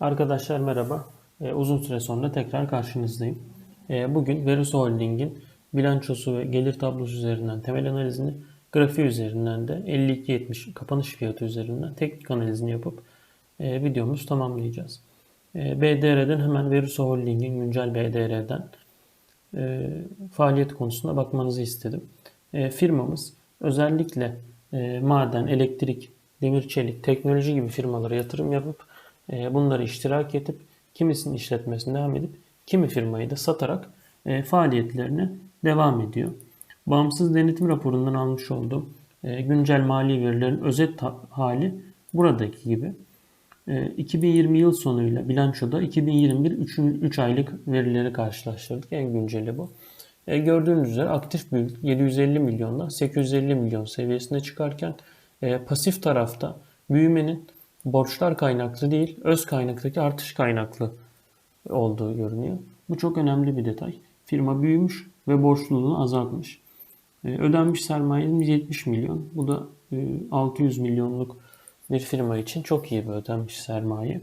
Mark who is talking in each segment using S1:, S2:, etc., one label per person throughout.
S1: Arkadaşlar merhaba. Ee, uzun süre sonra tekrar karşınızdayım. Ee, bugün Verusa Holding'in bilançosu ve gelir tablosu üzerinden temel analizini, grafiği üzerinden de 52.70 kapanış fiyatı üzerinden teknik analizini yapıp e, videomuzu tamamlayacağız. E, BDR'den hemen Verusa Holding'in güncel BDR'den e, faaliyet konusuna bakmanızı istedim. E, firmamız özellikle e, maden, elektrik, demir çelik, teknoloji gibi firmalara yatırım yapıp bunları iştirak edip kimisinin işletmesine devam edip kimi firmayı da satarak e, faaliyetlerine devam ediyor. Bağımsız denetim raporundan almış olduğum e, güncel mali verilerin özet hali buradaki gibi. 2020 yıl sonuyla bilançoda 2021 3, 3 aylık verileri karşılaştırdık. En günceli bu. E, gördüğünüz üzere aktif büyük 750 milyondan 850 milyon seviyesine çıkarken e, pasif tarafta büyümenin borçlar kaynaklı değil, öz kaynaktaki artış kaynaklı olduğu görünüyor. Bu çok önemli bir detay. Firma büyümüş ve borçluluğunu azaltmış. E, ödenmiş sermayemiz 70 milyon. Bu da e, 600 milyonluk bir firma için çok iyi bir ödenmiş sermaye.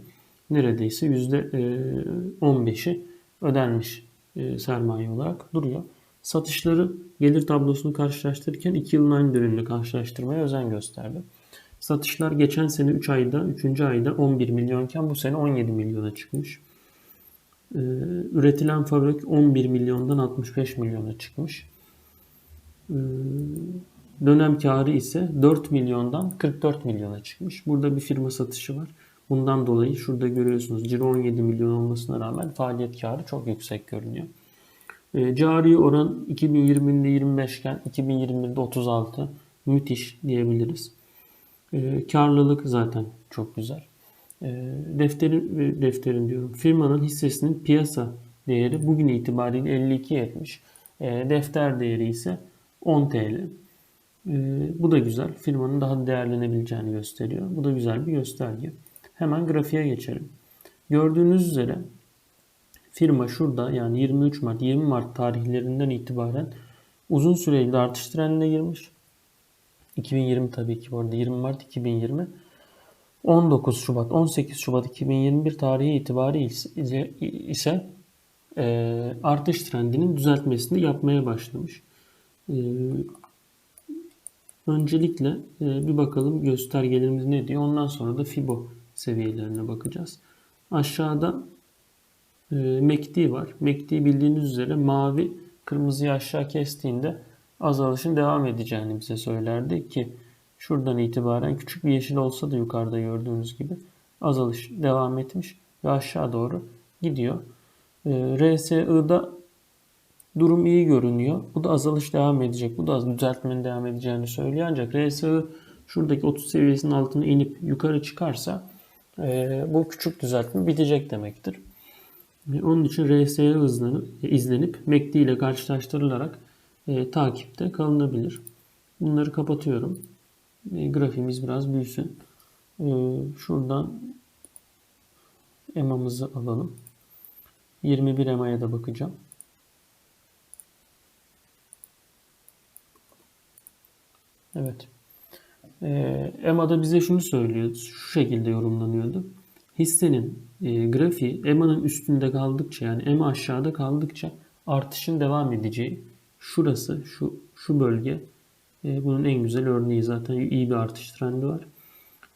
S1: Neredeyse %15'i e, ödenmiş e, sermaye olarak duruyor. Satışları gelir tablosunu karşılaştırırken 2 yılın aynı döneminde karşılaştırmaya özen gösterdi. Satışlar geçen sene 3 ayda, 3. ayda 11 milyonken bu sene 17 milyona çıkmış. Ee, üretilen fabrik 11 milyondan 65 milyona çıkmış. Ee, dönem karı ise 4 milyondan 44 milyona çıkmış. Burada bir firma satışı var. Bundan dolayı şurada görüyorsunuz ciro 17 milyon olmasına rağmen faaliyet karı çok yüksek görünüyor. E, cari oran 2020'de 25 iken 2021'de 36 müthiş diyebiliriz. E, karlılık zaten çok güzel. E, defterin, defterin diyorum firmanın hissesinin piyasa değeri bugün itibariyle 52.70. E, defter değeri ise 10 TL. Bu da güzel. Firmanın daha değerlenebileceğini gösteriyor. Bu da güzel bir gösterge. Hemen grafiğe geçelim. Gördüğünüz üzere firma şurada yani 23 Mart 20 Mart tarihlerinden itibaren uzun süreli artış trendine girmiş. 2020 tabii ki bu arada 20 Mart 2020. 19 Şubat 18 Şubat 2021 tarihi itibariyle ise e, artış trendinin düzeltmesini yapmaya başlamış. E, öncelikle e, bir bakalım göstergelerimiz ne diyor. Ondan sonra da Fibo seviyelerine bakacağız. Aşağıda e, MACD var. MACD bildiğiniz üzere mavi kırmızıyı aşağı kestiğinde azalışın devam edeceğini bize söylerdi ki şuradan itibaren küçük bir yeşil olsa da yukarıda gördüğünüz gibi azalış devam etmiş ve aşağı doğru gidiyor. E, RSI'da durum iyi görünüyor. Bu da azalış devam edecek. Bu da düzeltmenin devam edeceğini söylüyor. Ancak RSI şuradaki 30 seviyesinin altına inip yukarı çıkarsa e, bu küçük düzeltme bitecek demektir. Onun için RSI hızlanıp, izlenip MACD ile karşılaştırılarak e, takipte kalınabilir. Bunları kapatıyorum. E, grafiğimiz biraz büyüsün. E, şuradan EMA'mızı alalım. 21 EMA'ya da bakacağım. Evet. E, EMA'da bize şunu söylüyor. Şu şekilde yorumlanıyordu. Hissenin e, grafiği EMA'nın üstünde kaldıkça yani EMA aşağıda kaldıkça artışın devam edeceği şurası şu şu bölge e, bunun en güzel örneği zaten iyi bir artış trendi var.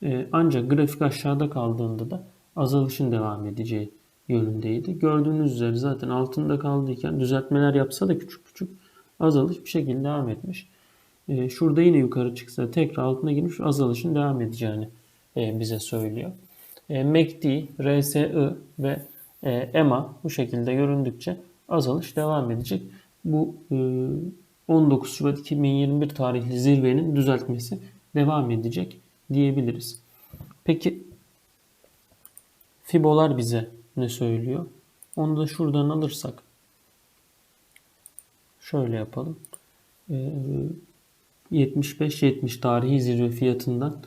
S1: E, ancak grafik aşağıda kaldığında da azalışın devam edeceği yönündeydi. Gördüğünüz üzere zaten altında kaldıyken düzeltmeler yapsa da küçük küçük azalış bir şekilde devam etmiş. E, şurada yine yukarı çıksa tekrar altına girmiş azalışın devam edeceğini e, bize söylüyor. E, MACD, RSI ve e, EMA bu şekilde göründükçe azalış devam edecek. Bu 19 e, Şubat 2021 tarihli zirvenin düzeltmesi devam edecek diyebiliriz. Peki Fibolar bize ne söylüyor? Onu da şuradan alırsak şöyle yapalım. 75-70 tarihi zirve fiyatından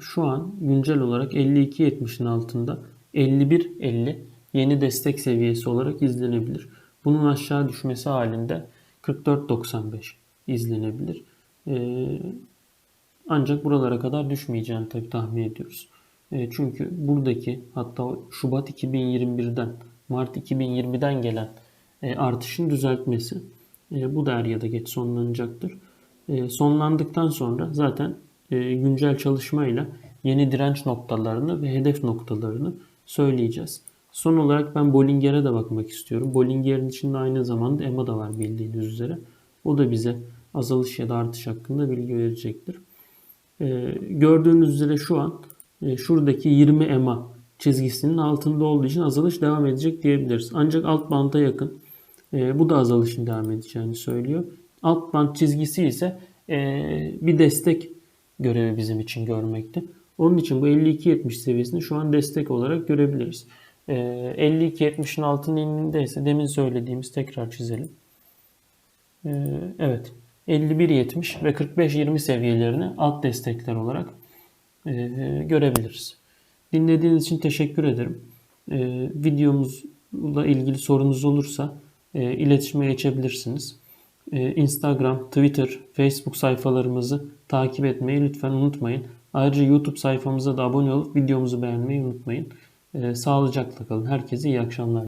S1: şu an güncel olarak 52-70'in altında 51-50 yeni destek seviyesi olarak izlenebilir. Bunun aşağı düşmesi halinde 44.95 izlenebilir. Ee, ancak buralara kadar düşmeyeceğini tabii tahmin ediyoruz. E, çünkü buradaki hatta Şubat 2021'den Mart 2020'den gelen e, artışın düzeltmesi e, bu da er ya da geç sonlanacaktır. E, sonlandıktan sonra zaten e, güncel çalışmayla yeni direnç noktalarını ve hedef noktalarını söyleyeceğiz. Son olarak ben Bollinger'e de bakmak istiyorum. Bollinger'in içinde aynı zamanda EMA da var bildiğiniz üzere. O da bize azalış ya da artış hakkında bilgi verecektir. Ee, gördüğünüz üzere şu an e, şuradaki 20 EMA çizgisinin altında olduğu için azalış devam edecek diyebiliriz. Ancak alt banta yakın. E, bu da azalışın devam edeceğini söylüyor. Alt bant çizgisi ise e, bir destek görevi bizim için görmekte. Onun için bu 52.70 seviyesini şu an destek olarak görebiliriz. E, 52.70'in altının ininde ise demin söylediğimiz tekrar çizelim. E, evet 51.70 ve 45.20 seviyelerini alt destekler olarak e, görebiliriz. Dinlediğiniz için teşekkür ederim. E, videomuzla ilgili sorunuz olursa e, iletişime geçebilirsiniz. Instagram, Twitter, Facebook sayfalarımızı takip etmeyi lütfen unutmayın. Ayrıca YouTube sayfamıza da abone olup videomuzu beğenmeyi unutmayın. E, sağlıcakla kalın. Herkese iyi akşamlar.